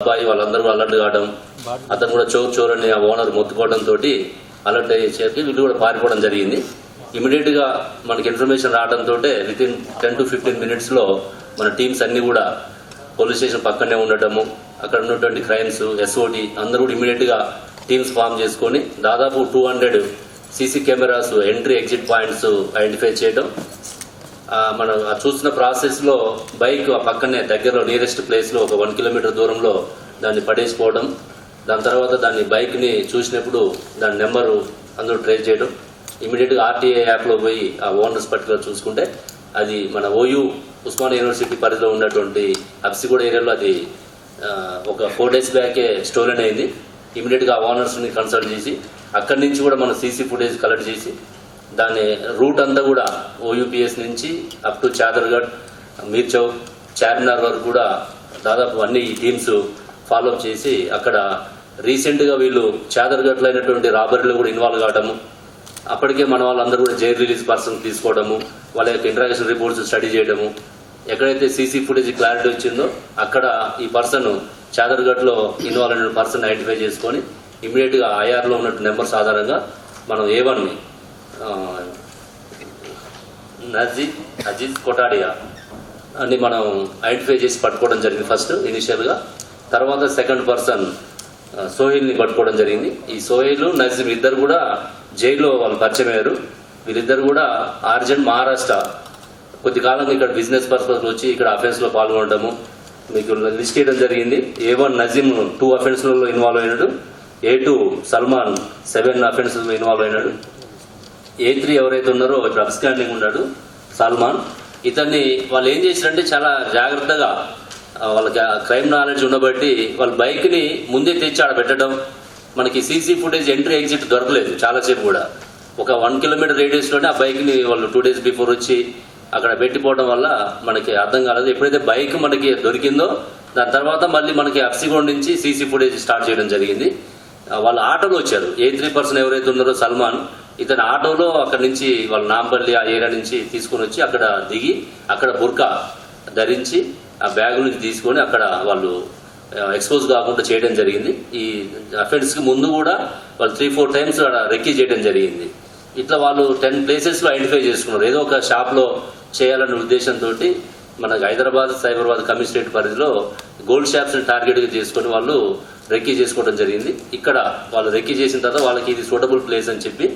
అబ్బాయి వాళ్ళందరూ అలర్ట్ కావడం అతను కూడా చోర్ చోర్ అని ఆ ఓనర్ మొత్తుకోవడం తోటి అలర్ట్ అయ్యేసరికి వీళ్ళు కూడా పారిపోవడం జరిగింది. ఇమీడియట్గా మనకి ఇన్ఫర్మేషన్ రావడంతో with in ten to fifteen మినిట్స్లో మన టీమ్స్ అన్ని కూడా పోలీస్ స్టేషన్ పక్కనే ఉండటము అక్కడ ఉన్నటువంటి క్రైమ్స్ ఎస్ఓటి అందరూ కూడా ఇమీడియట్గా టీమ్స్ ఫామ్ చేసుకొని దాదాపు two hundred CC cameras entry exit points identify చేయడం మనం చూసిన ప్రాసెస్లో ప్రాసెస్లో బైక్ ఆ పక్కనే దగ్గరలో నియరెస్ట్ ప్లేస్లో ఒక వన్ కిలోమీటర్ దూరంలో దాన్ని పడేసిపోవడం దాని తర్వాత దాన్ని బైక్ని చూసినప్పుడు దాని నెంబరు అందరూ ట్రేస్ చేయడం. ఇమీడియట్గా ఆర్టీఏ యాప్లో పోయి ఆ ఓనర్స్ పర్టికులర్ చూసుకుంటే అది మన ఓయూ ఉస్మాన్ యూనివర్సిటీ పరిధిలో ఉన్నటువంటి అప్సిగూడ ఏరియాలో అది ఒక ఫోర్ డేస్ బ్యాకే స్టోలెన్ అయింది. ఇమీడియట్గా ఓనర్స్ని కన్సల్ట్ చేసి అక్కడి నుంచి కూడా మనం సీసీ ఫుటేజ్ కలెక్ట్ చేసి దాని రూట్ అంతా కూడా ఓయూపీఎస్ నుంచి అప్ టు చాదర్గఢ్ మీర్ చౌక్ చార్మినార్ వరకు కూడా దాదాపు అన్ని టీమ్స్ ఫాలో చేసి అక్కడ రీసెంట్గా వీళ్ళు చాదర్గట్లో అయినటువంటి రాబరీలో కూడా ఇన్వాల్వ్ కావడము. అప్పటికే మన వాళ్ళందరూ కూడా జైల్ రిలీజ్ పర్సన్ తీసుకోవడము వాళ్ళ యొక్క ఇంటరాక్షన్ రిపోర్ట్స్ స్టడీ చేయడము. ఎక్కడైతే సీసీ ఫుటేజ్ క్లారిటీ వచ్చిందో అక్కడ ఈ పర్సన్ చాదర్గఢ్లో ఇన్వాల్వ్ అయిన పర్సన్ ఐడెంటిఫై చేసుకొని ఇమీడియట్ ఐఆర్లో ఉన్నట్టు నెంబర్స్ ఆధారంగా మనం ఏ నజీద్ అజీజ్ కొటాడియా అని మనం ఐడెంటిఫై చేసి పట్టుకోవడం జరిగింది ఫస్ట్ ఇనిషియల్గా. తర్వాత సెకండ్ పర్సన్ సోహిల్ని పట్టుకోవడం జరిగింది. ఈ సోహిల్ నజీమ్ ఇద్దరు కూడా జైల్లో వాళ్ళు పరిచయం అయ్యారు. వీళ్ళిద్దరు కూడా ఆర్జెంట్ మహారాష్ట్ర. కొద్ది కాలంగా ఇక్కడ బిజినెస్ పర్పస్ వచ్చి ఇక్కడ అఫెన్స్లో పాల్గొనడము మీకు లిస్ట్ చేయడం జరిగింది. ఏ వన్ నజీమ్ టూ అఫెన్స్లలో ఇన్వాల్వ్ అయినాడు. ఏ టూ సల్మాన్ సెవెన్ అఫెన్స్లో ఇన్వాల్వ్ అయినాడు. ఏ త్రీ ఎవరైతే ఉన్నారో ఇప్పుడు అబ్స్టాండింగ్ ఉన్నాడు సల్మాన్. ఇతన్ని వాళ్ళు ఏం చేశారంటే చాలా జాగ్రత్తగా వాళ్ళకి క్రైమ్ నాలెడ్జ్ ఉండబట్టి వాళ్ళ బైక్ని ముందే తెచ్చి ఆడ పెట్టడం. మనకి సీసీ ఫుటేజ్ ఎంట్రీ ఎగ్జిట్ దొరకలేదు చాలాసేపు కూడా. ఒక వన్ కిలోమీటర్ రేడియస్లోనే ఆ బైక్ని వాళ్ళు టూ డేస్ బిఫోర్ వచ్చి అక్కడ పెట్టిపోవడం వల్ల మనకి అర్థం కాలేదు. ఎప్పుడైతే బైక్ మనకి దొరికిందో దాని తర్వాత మళ్ళీ మనకి అప్సిగోడ్ నుంచి సీసీ ఫుటేజ్ స్టార్ట్ చేయడం జరిగింది. వాళ్ళు వాళ్ళ ఆటోలో వచ్చారు. ఏ త్రీ పర్సన్ ఎవరైతే ఉన్నారో సల్మాన్. ఇతని ఆటోలో అక్కడ నుంచి వాళ్ళ నాంపల్లి ఆ ఏరియా నుంచి తీసుకొని వచ్చి అక్కడ దిగి అక్కడ బుర్కా ధరించి ఆ బ్యాగ్ నుంచి తీసుకొని అక్కడ వాళ్ళు ఎక్స్పోజ్ కాకుండా చేయడం జరిగింది. ఈ అఫెన్స్కి ముందు కూడా వాళ్ళు త్రీ ఫోర్ టైమ్స్ అక్కడ రెక్కీ చేయడం జరిగింది. ఇట్లా వాళ్ళు టెన్ ప్లేసెస్లో ఐడెంటిఫై చేసుకున్నారు. ఏదో ఒక షాప్లో చేయాలనే ఉద్దేశంతో మనకు హైదరాబాద్ సైబరాబాద్ కమిషనరేట్ పరిధిలో గోల్డ్ షాప్స్ని టార్గెట్గా చేసుకొని వాళ్ళు రెక్కీ చేసుకోవడం జరిగింది. ఇక్కడ వాళ్ళు రెక్కీ చేసిన తర్వాత వాళ్ళకి ఇది సూటబుల్ ప్లేస్ అని చెప్పి